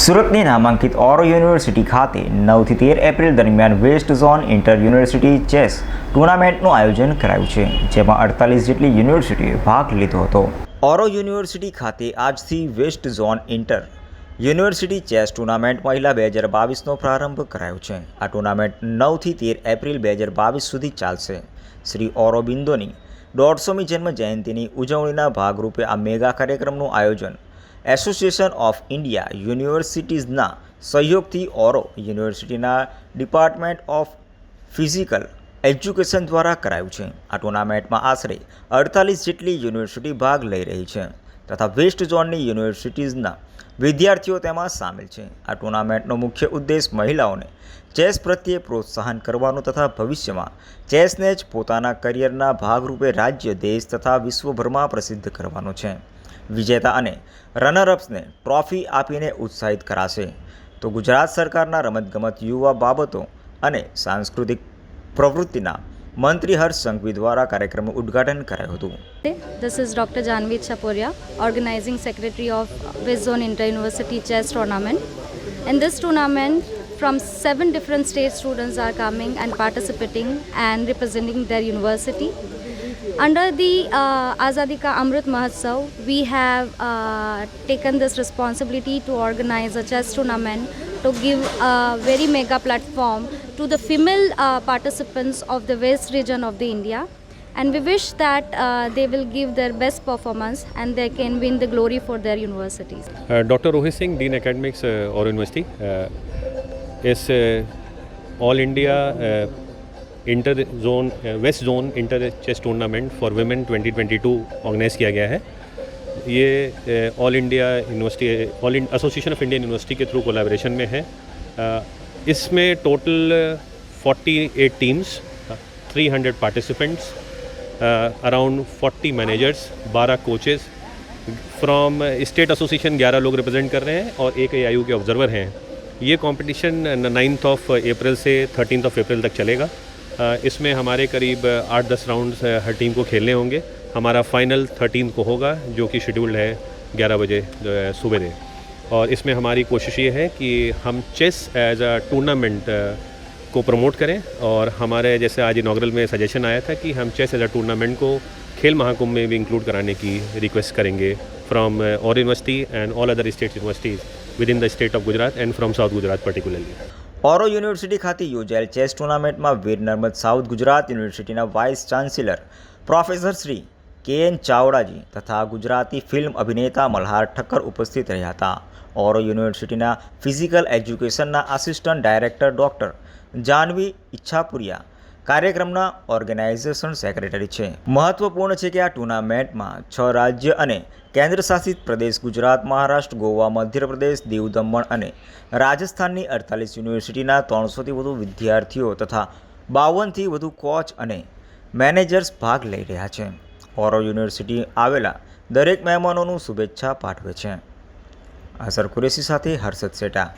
સુરતની નામાંકિત ઓરો યુનિવર્સિટી ખાતે નવથી તેર એપ્રિલ દરમિયાન west zone inter university chess ટુર્નામેન્ટનું આયોજન કરાયું છે જેમાં અડતાલીસ જેટલી યુનિવર્સિટીએ ભાગ લીધો હતો ઓરો યુનિવર્સિટી ખાતે આજથી west zone inter university chess tournament મહિલા બે હજાર બાવીસનો પ્રારંભ કરાયો છે આ ટુર્નામેન્ટ નવથી તેર એપ્રિલ બે હજાર બાવીસ સુધી ચાલશે શ્રી ઓરોબિંદોની દોઢસોમી જન્મ જયંતિની ઉજવણીના ભાગરૂપે આ મેગા કાર્યક્રમનું આયોજન એસોસિએશન ઓફ ઇન્ડિયા યુનિવર્સિટીઝના સહયોગથી ઓરો યુનિવર્સિટીના ડિપાર્ટમેન્ટ ઓફ ફિઝિકલ એજ્યુકેશન દ્વારા કરાયું છે આ ટુર્નામેન્ટમાં આશરે અડતાલીસ જેટલી યુનિવર્સિટી ભાગ લઈ રહી છે તથા વેસ્ટ ઝોનની યુનિવર્સિટીઝના વિદ્યાર્થીઓ તેમાં સામેલ છે આ ટુર્નામેન્ટનો મુખ્ય ઉદ્દેશ મહિલાઓને ચેસ પ્રત્યે પ્રોત્સાહન કરવાનો તથા ભવિષ્યમાં ચેસને જ પોતાના કરિયરના ભાગરૂપે રાજ્ય દેશ તથા વિશ્વભરમાં પ્રસિદ્ધ કરવાનો છે વિજેતા અને રનરઅપ્સને ટ્રોફી આપીને ઉત્સાહિત કરાશે તો ગુજરાત સરકારના રમતગમત યુવા બાબતો અને સાંસ્કૃતિક પ્રવૃત્તિના મંત્રી હર્ષ સંઘવી દ્વારા કાર્યક્રમનું ઉદ્ઘાટન કરાયું હતું this is doctor Janvi Chhaporia organising secretary of west zone inter university chess tournament in this tournament from seven different state students are coming and participating and representing their university Under the uh, Azadi Ka Amrit Mahotsav, we have uh, taken this responsibility to organize a chess tournament to give a very mega platform to the female uh, participants of the west region of the India. And we wish that uh, they will give their best performance and they can win the glory for their universities. Uh, Dr. Rohit Singh, Dean Academics uh, or University, uh, is uh, All India uh, inter zone west zone inter chess tournament for women 2022 organise किया गया है ये all India university all association of Indian university के through collaboration में है uh, इसमें total 48 teams 300 participants around 40 managers 12 coaches from state association 11 लोग represent कर रहे हैं और एक ए के ऑब्जर्वर हैं ये कंपटीशन नाइन्थ ऑफ अप्रैल से थर्टीन ऑफ अप्रैल तक चलेगा इसमें हमारे करीब आठ दस राउंड हर टीम को खेलने होंगे हमारा फाइनल थर्टीन को होगा जो कि शेड्यूल्ड है ग्यारह बजे सुबह दे और इसमें हमारी कोशिश ये है कि हम चेस एज अ टूर्नामेंट को प्रमोट करें और हमारे जैसे आज इनाग्रल में सजेशन आया था कि हम चेस एज अ टूर्नामेंट को खेल महाकुंभ में भी इंक्लूड कराने की रिक्वेस्ट करेंगे फ्रॉम और university and all other state universities within the state of Gujarat and from south Gujarat particularly Auro university ખાતે યોજાયેલ ચેસ ટુર્નામેન્ટમાં વીર નર્મદ સાઉથ ગુજરાત યુનિવર્સિટીના વાઇસ ચાન્સેલર પ્રોફેસર શ્રી કે એન ચાવડાજી તથા ગુજરાતી ફિલ્મ અભિનેતા મલ્હાર ઠક્કર ઉપસ્થિત રહ્યા હતા ઓરો યુનિવર્સિટીના ફિઝિકલ એજ્યુકેશનના assistant director doctor Janvi Ichhapuriya કાર્યક્રમના ઓર્ગેનાઇઝેશન સેક્રેટરી છે મહત્વપૂર્ણ છે કે આ ટુર્નામેન્ટમાં છ રાજ્ય અને કેન્દ્રશાસિત પ્રદેશ ગુજરાત મહારાષ્ટ્ર ગોવા મધ્યપ્રદેશ દીવ દમણ અને રાજસ્થાનની અડતાલીસ યુનિવર્સિટીના ત્રણસોથી વધુ વિદ્યાર્થીઓ તથા બાવનથી વધુ કોચ અને મેનેજર્સ ભાગ લઈ રહ્યા છે ઓરો યુનિવર્સિટી આવેલા દરેક મહેમાનોનું શુભેચ્છા પાઠવે છે અસર કુરેશી સાથે હર્ષદ સેટા